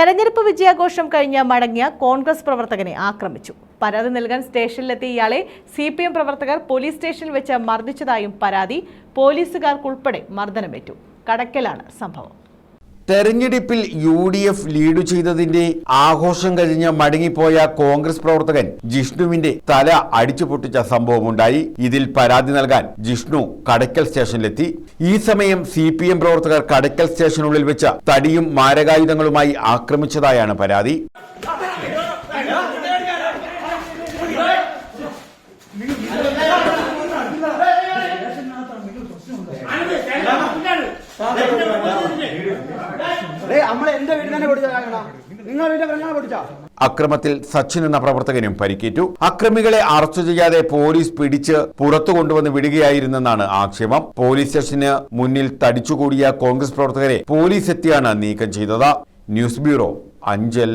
തെരഞ്ഞെടുപ്പ് വിജയാഘോഷം കഴിഞ്ഞ് മടങ്ങിയ കോൺഗ്രസ് പ്രവർത്തകനെ ആക്രമിച്ചു. പരാതി നൽകാൻ സ്റ്റേഷനിലെത്തിയ ഇയാളെ സി പി എം പ്രവർത്തകർ പോലീസ് സ്റ്റേഷനിൽ വെച്ച് മർദ്ദിച്ചതായും പരാതി പോലീസുകാർക്കുൾപ്പെടെ മർദ്ദനമേറ്റു. കടക്കലാണ് സംഭവം. തെരഞ്ഞെടുപ്പിൽ യു ഡി എഫ് ലീഡ് ചെയ്തതിന്റെ ആഘോഷം കഴിഞ്ഞ് മടങ്ങിപ്പോയ കോൺഗ്രസ് പ്രവർത്തകൻ ജിഷ്ണുവിന്റെ തല അടിച്ചു പൊട്ടിച്ച സംഭവമുണ്ടായി ഇതിൽ പരാതി നൽകാൻ ജിഷ്ണു കടയ്ക്കൽ സ്റ്റേഷനിലെത്തി ഈ സമയം സി പി എം പ്രവർത്തകർ കടയ്ക്കൽ സ്റ്റേഷനുള്ളിൽ വെച്ച് തടിയും മാരകായുധങ്ങളുമായി ആക്രമിച്ചതായാണ് പരാതി തന്നെ നിങ്ങൾ അക്രമത്തിൽ സച്ചിൻ എന്ന പ്രവർത്തകനും പരിക്കേറ്റു. അക്രമികളെ അറസ്റ്റ് ചെയ്യാതെ പോലീസ് പിടിച്ച് പുറത്തു കൊണ്ടുവന്ന് വിടുകയായിരുന്നെന്നാണ് ആക്ഷേപം. പോലീസ് സ്റ്റേഷന് മുന്നിൽ തടിച്ചുകൂടിയ കോൺഗ്രസ് പ്രവർത്തകരെ പോലീസ് എത്തിയാണ് നീക്കം ചെയ്തത്. News bureau Anchal.